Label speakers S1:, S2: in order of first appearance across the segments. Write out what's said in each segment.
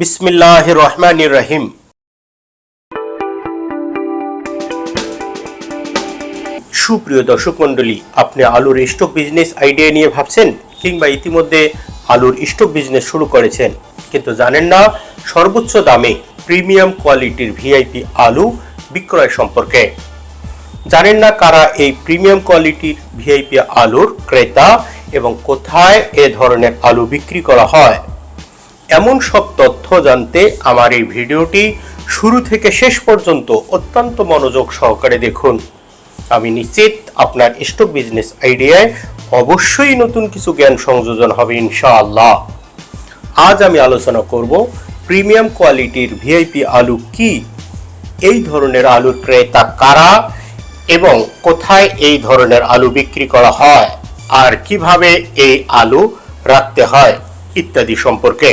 S1: বিসমিল্লাহ রহমান রহিম সুপ্রিয় দর্শক মণ্ডলী, আপনি আলুর স্টক বিজনেস আইডিয়া নিয়ে ভাবছেন কিংবা ইতিমধ্যে আলুর স্টক বিজনেস শুরু করেছেন, কিন্তু জানেন না সর্বোচ্চ দামে প্রিমিয়াম কোয়ালিটির ভিআইপি আলু বিক্রয় সম্পর্কে। জানেন না কারা এই প্রিমিয়াম কোয়ালিটির ভিআইপি আলুর ক্রেতা এবং কোথায় এ ধরনের আলু বিক্রি করা হয়? এমন সব তথ্য জানতে আমার এই ভিডিওটি শুরু থেকে শেষ পর্যন্ত অত্যন্ত মনোযোগ সহকারে দেখুন। আমি নিশ্চিত আপনার স্টক বিজনেস আইডিয়ায় অবশ্যই নতুন কিছু জ্ঞান সংযোজন হবে ইনশাআল্লাহ। আজ আমি আলোচনা করব প্রিমিয়াম কোয়ালিটির ভিআইপি আলু কি? এই ধরনের আলুর ক্রেতা কারা? এবং কোথায় এই ধরনের আলু বিক্রি করা হয়? আর কীভাবে এই আলু রাখতে হয়? ইত্যাদি সম্পর্কে।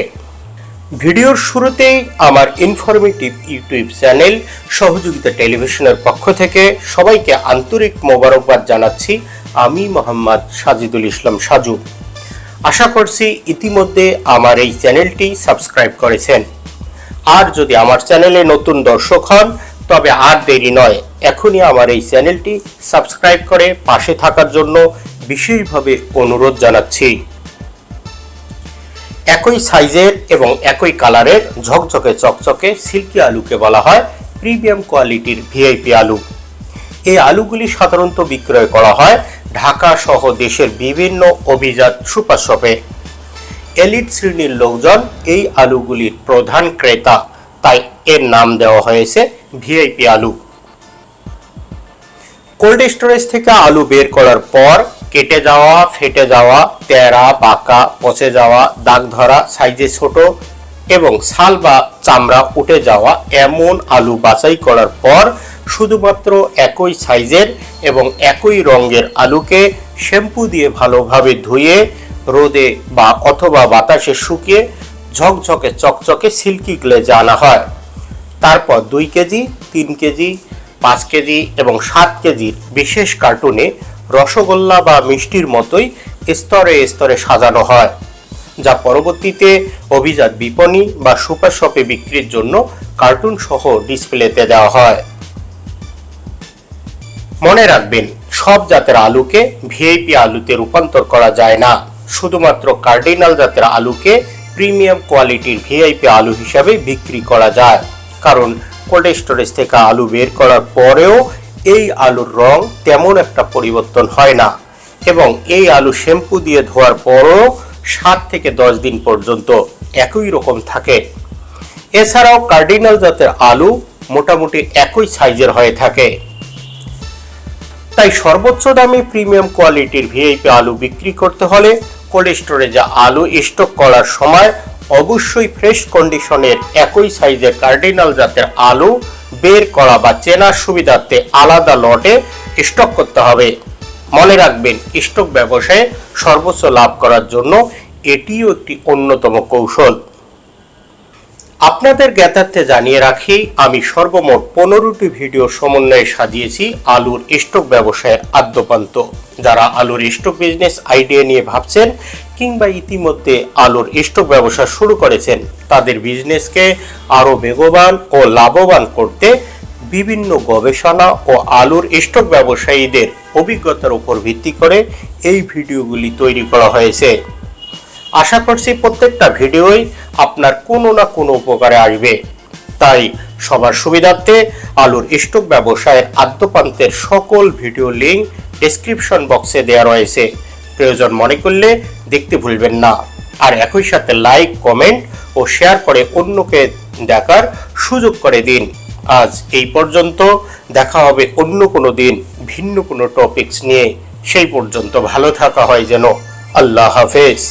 S1: ভিডিওর শুরুতেই আমার ইনফরমেটিভ ইউটিউব চ্যানেল সহযোগিতা টেলিভিশনের পক্ষ থেকে সবাইকে আন্তরিক মোবারকবাদ জানাচ্ছি আমি মোহাম্মদ সাজিদুল ইসলাম সাজু। আশা করছি ইতিমধ্যে আমার এই চ্যানেলটি সাবস্ক্রাইব করেছেন। আর যদি আমার চ্যানেলে নতুন দর্শক হন, তবে আর দেরি নয়, এখনই আমার এই চ্যানেলটি সাবস্ক্রাইব করে পাশে থাকার জন্য বিশেষভাবে অনুরোধ জানাচ্ছি। একই সাইজের এবং একই কালারের ঝকঝকে চকচকে সিল্কি আলুকে বলা হয় প্রিমিয়াম কোয়ালিটির ভিআইপি আলু। এই আলুগুলি সাধারণত বিক্রয় করা হয় ঢাকা সহ দেশের বিভিন্ন অভিজাত সুপার শপে। এলিট শ্রেণির লোকজন এই আলুগুলির প্রধান ক্রেতা, তাই এর নাম দেওয়া হয়েছে ভিআইপি আলু। কোল্ড স্টোরেজ থেকে আলু বের করার পর কেটে যাওয়া, ফেটে যাওয়া, তেরা, বাঁকা, পচে যাওয়া, দাগ ধরা, সাইজে ছোট এবং ছাল বা চামড়া উঠে যাওয়া এমন আলু বাছাই করার পর শুধুমাত্র একই সাইজের এবং একই রঙের আলুকে শ্যাম্পু দিয়ে ভালোভাবে ধুয়ে, রোদে বা অথবা বাতাসে শুকিয়ে ঝকঝকে চকচকে সিল্কি গ্লেজে আনা হয়। তারপর দুই কেজি, তিন কেজি, পাঁচ কেজি এবং সাত কেজির বিশেষ কার্টুনে রসগোল্লা বা মিষ্টির মতোই স্তরে স্তরে সাজানো হয়, যা পরবর্তীতে অভিজাত বিপণী বা সুপার শপে বিক্রির জন্য কার্টুন সহ ডিসপ্লেতে দেওয়া হয়। মনে রাখবেন, সব জাতের আলুকে ভিআইপি আলুতে রূপান্তর করা যায় না। শুধুমাত্র কার্ডিনাল জাতের আলুকে প্রিমিয়াম কোয়ালিটির ভিআইপি আলু হিসাবে বিক্রি করা যায়। কারণ কোল্ড স্টোরেজ থেকে আলু বের করার পরেও এই আলুর রং তেমন একটা পরিবর্তন হয় না। এবং এই আলু শ্যাম্পু দিয়ে ধোয়ার পরও সাত থেকে দশ দিন পর্যন্ত একই রকম থাকে। এছাড়াও কার্ডিনাল জাতের আলু মোটামুটি একই সাইজের হয়ে থাকে। তাই সর্বোচ্চ দামে প্রিমিয়াম কোয়ালিটির ভিআইপি আলু বিক্রি করতে হলে কোল্ড স্টোরেজে আলু স্টক করার সময় অবশ্যই ফ্রেশ কন্ডিশনের একই সাইজের কার্ডিনাল জাতের আলু বের করা বা চেনার সুবিধার্থে আলাদা লটে স্টক করতে হবে। মনে রাখবেন, স্টক ব্যবসায়ে সর্বোচ্চ লাভ করার জন্য এটিও একটি অন্যতম কৌশল। আপনাদের জ্ঞাতার্থে জানিয়ে রাখি, আমি সর্বমোট পনেরোটি ভিডিও সমন্বয়ে সাজিয়েছি আলুর স্টক ব্যবসায়ের আদ্যপান্ত। যারা আলুর স্টক বিজনেস আইডিয়া নিয়ে ভাবছেন কিংবা ইতিমধ্যে আলুর স্টক ব্যবসা শুরু করেছেন। তাদের বিজনেসকে আরও বেগবান ও লাভবান করতে বিভিন্ন গবেষণা ও আলুর স্টক ব্যবসায়ীদের অভিজ্ঞতার উপর ভিত্তি করে এই ভিডিওগুলি তৈরি করা হয়েছে। আশা করছি প্রত্যেকটা ভিডিওই আপনার কোনো না কোনো উপকারে আসবে। তাই সবার সুবিধার্থে আলুর স্টক ব্যবসায়ের আদ্যপান্তের সকল ভিডিও লিঙ্ক ডেসক্রিপশন বক্সে দেওয়া রয়েছে। প্রয়োজন মনে করলে দেখতে ভুলবেন না। আর একই সাথে লাইক কমেন্ট ও শেয়ার করে অন্যকে দেখার সুযোগ করে দিন। আজ এই পর্যন্ত। দেখা হবে অন্য কোনো দিন ভিন্ন কোনো টপিকস নিয়ে। সেই পর্যন্ত ভালো থাকা হয় যেন। আল্লাহ হাফেজ।